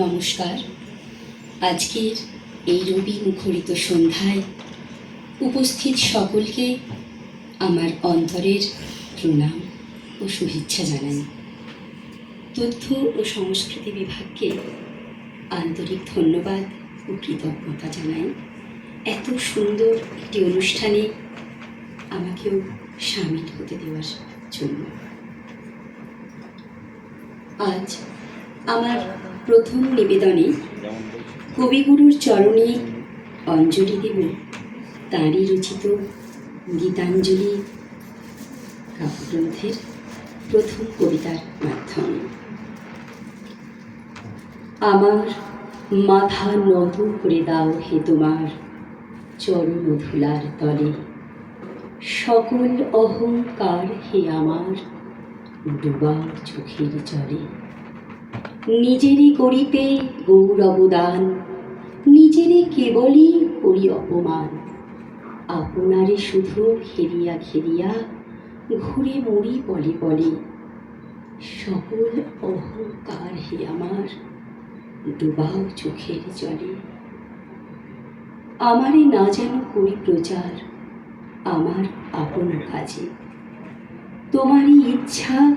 নমস্কার। আজকের এই রবি মুখরিত সন্ধ্যায় উপস্থিত সকলকে আমার অন্তরের প্রণাম ও শুভেচ্ছা জানাই। তথ্য ও সংস্কৃতি বিভাগকে আন্তরিক ধন্যবাদ ও কৃতজ্ঞতা জানাই। এত সুন্দর একটি অনুষ্ঠানে আমাকেও সামিল হতে দেওয়ার জন্য। আজ আমার প্রথম নিবেদনে কবিগুরুর চরণে অঞ্জলি দেব। তাঁরই রচিত গীতাঞ্জলি কাব্যগ্রন্থের প্রথম কবিতার মাধ্যমে। আমার মাথা নত করে দাও হে তোমার চরণ ধুলার তলে। সকল অহংকার হে আমার ডুবার চোখের জলে। নিজেরই করিতে গৌর অবদান, নিজেরে কেবলই করি অপমান। আপনারে শুধু ঘেরিয়া ঘেরিয়া ঘুরে মরি বলে বলে সকল অহংকার হে আমার, ডুবাও চোখের জলে। আমারে না যেন করি প্রচার, আমার আপন কাজে। তোমারই ইচ্ছা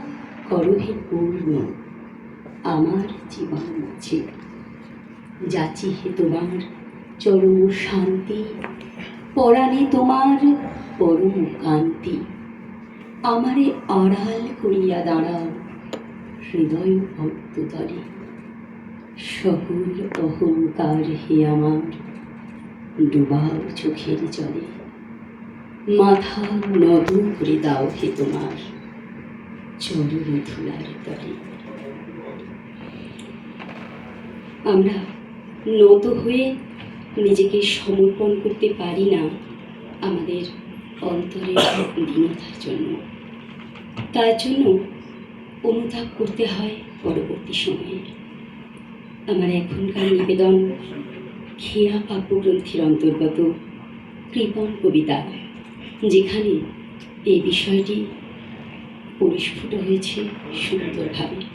করো হে পূর্ণ। আমার জীবন মাঝে যাচি হে তোমার চরম শান্তি, পরাণে তোমার পরম কান্তি। আমারে আড়াল করিয়া দাঁড়াও হৃদয় ভক্ততলে সকল অহংকার হে আমার, ডুবাও চোখের জলে। মাথা নদ করে দাও হে তোমার চরণ ধুলার তলে। আমরা নত হয়ে নিজেকে সমর্পণ করতে পারি না আমাদের অন্তরের দীনতার জন্য। তার জন্য অনুতাপ করতে হয় পরবর্তী সময়ে। আমার এখনকার নিবেদন খেয়া কাব্যগ্রন্থের অন্তর্গত কৃপণ কবিতা যেখানে এই বিষয়টি পরিস্ফুট হয়েছে সুন্দরভাবে।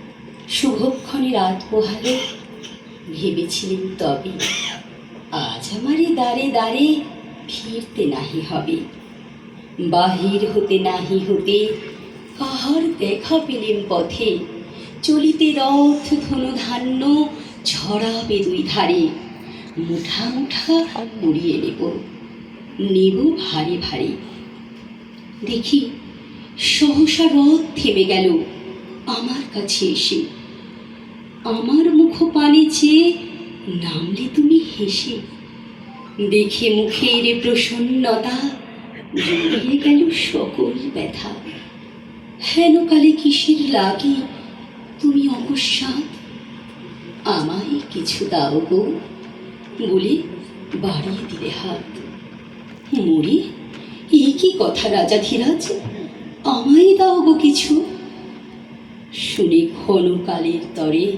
শুভক্ষণে রাত পোহালে ভেবেছিলেন তবে, আজ আমারে দাঁড়ে দাঁড়ে ফিরতে নাহি হবে। বাহির হতে নাহি হতে কাহার দেখা পেলেন পথে, চলিতে রথ ধনু ধান্য ছড়াবে দুই ধারে। মুঠা মুঠা মুড়িয়ে নেব নেব ভারী ভারী। দেখি, সহসা রথ থেমে গেল, আমার কাছে এসে আমার মুখ পানে চেয়ে নামলে তুমি হেসে। দেখে মুখের প্রসন্নতা জড়িয়ে গেল সকল ব্যথা। হেন কালে কিসের লাগি? তুমি অকস্মাৎ আমায় কিছু দাও গো। বলে বাড়িয়ে দিলে হাত। মরি, এ কি কথা রাজা ধীরাজ? আমায় দাও গো কিছু। শুনে ক্ষণকালের তরে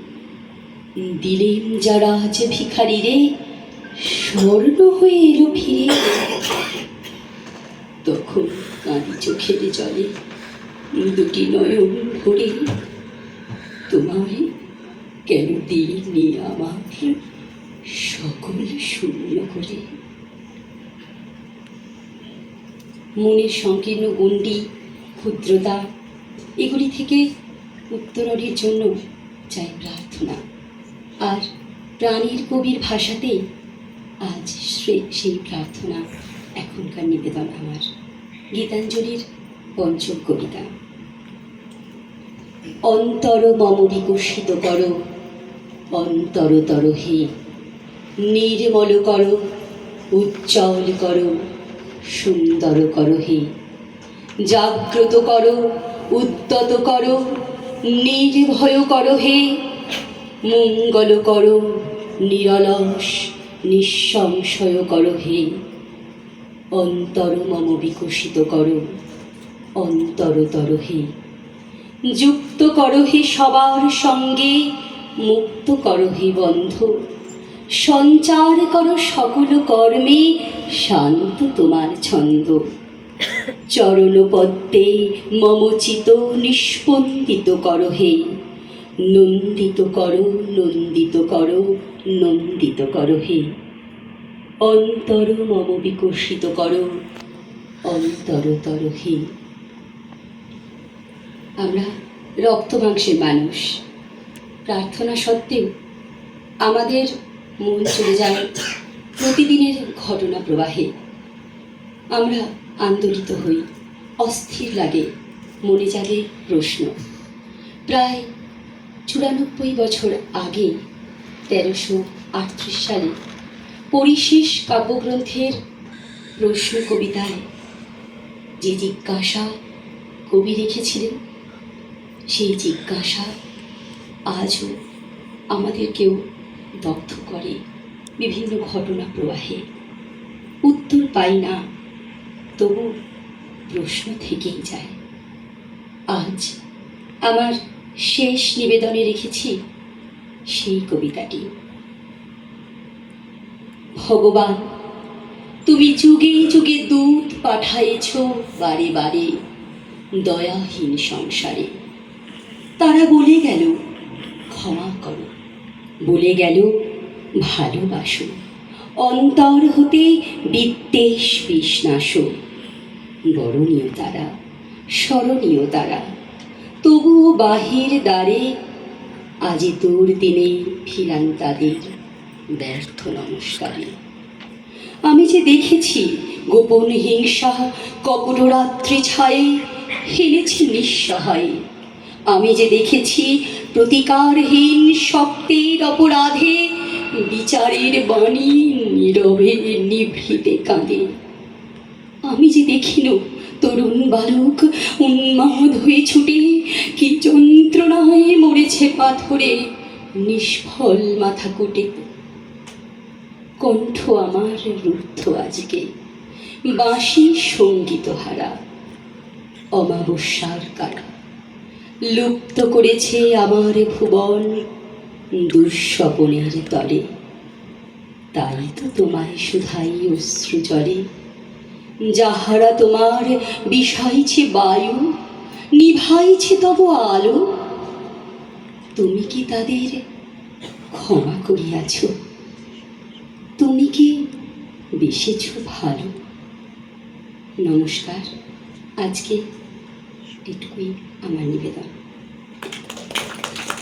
দিলেন যারা আছে ভিখারি রে, স্বর্ণ হয়ে এলো ফিরে। তখন কাঁদি চোখের জলে দুটি নয়ন ভরে, তোমায় কেন দিইনি আমার সকল শূন্য করে? মনের সংকীর্ণ গণ্ডি, ক্ষুদ্রতা, এগুলি থেকে উত্তরণের জন্য চাই প্রার্থনা। আর প্রাণীর কবির ভাষাতেই আজ সেই প্রার্থনা, এখনকার নিবেদন আমার। গীতাঞ্জলির পঞ্চম কবিতা অন্তর মম বিকশিত কর অন্তরতর হে। নির্মল কর, উজ্জ্বল কর, সুন্দর কর হে। জাগ্রত কর, উদ্যত কর, নির্ভয় কর হে। মঙ্গল কর, নিরলস, নিঃসংশয় কর হে। অন্তর মম বিকশিত কর অন্তরতর হে। যুক্ত করো হে সবার সঙ্গে, মুক্ত কর হে বন্ধ। সঞ্চার কর সকল কর্মে, শান্ত তোমার ছন্দ। চরণপদ্মে মমচিত নিষ্পন্দিত কর হে। নন্দিত করো নন্দিত করো নন্দিত করো হে। অন্তর মম বিকশিত করো অন্তরতর হে। আমরা রক্ত মাংসের মানুষ। প্রার্থনা সত্ত্বেও আমাদের মন চলে যায় প্রতিদিনের ঘটনা প্রবাহে। আমরা আন্দোলিত হই, অস্থির লাগে মনে জাগে প্রশ্ন। প্রায় চুরানব্বই বছর আগে, তেরোশো আটত্রিশ সালে, পরিশেষ কাব্যগ্রন্থের প্রশ্ন কবিতায় যে জিজ্ঞাসা কবি রেখেছিলেন, সেই জিজ্ঞাসা আজও আমাদেরকেও দগ্ধ করে বিভিন্ন ঘটনা প্রবাহে। উত্তর পাই না, তবু প্রশ্ন থেকেই যায়। আজ আমার শেষ নিবেদনে রেখেছি সেই কবিতাটি। ভগবান, তুমি যুগে যুগে দূত পাঠাইছ বারে বারে দয়াহীন সংসারে। তারা বলে গেল, ক্ষমা করো। বলে গেল, ভালোবাসো। অন্তর হতে বিদ্বেষ বিষ্ণাস বরণীয় তারা, স্মরণীয় তারা। তবুও বাহির দ্বারে আজি তোর দিনে ফিরান তাদের ব্যর্থ নমস্কারে। আমি যে দেখেছি গোপন হিংসা কপটরাত্রি ছায়ে হেলেছি নিঃসহায়। আমি যে দেখেছি প্রতিকারহীন শক্তির অপরাধে বিচারের বাণী নীরবে নিভৃতে কাঁদে। আমি যে দেখিল তরুণ বালক, উন্মাদ হয়ে ছুটে, কি যন্ত্রণায় মরেছে পাথরে নিষ্ফল মাথা কোটে। কণ্ঠ আমার রুদ্ধ আজকে, বাঁশি সংগীত হারা অমাবস্যার কারা লুপ্ত করেছে আমার ভুবন, দুঃস্বপনের তলে। তাই তো তোমায় শুধাই অশ্রু জলে। যাহারা তোমার বিষাইছে বায়ু, নিভাইছে তব আলো, তুমি কি তাদের ক্ষমা করিয়াছ? তুমি কি বেসেছ ভালো? নমস্কার, আজকে এটুকুই আমার নিবেদন।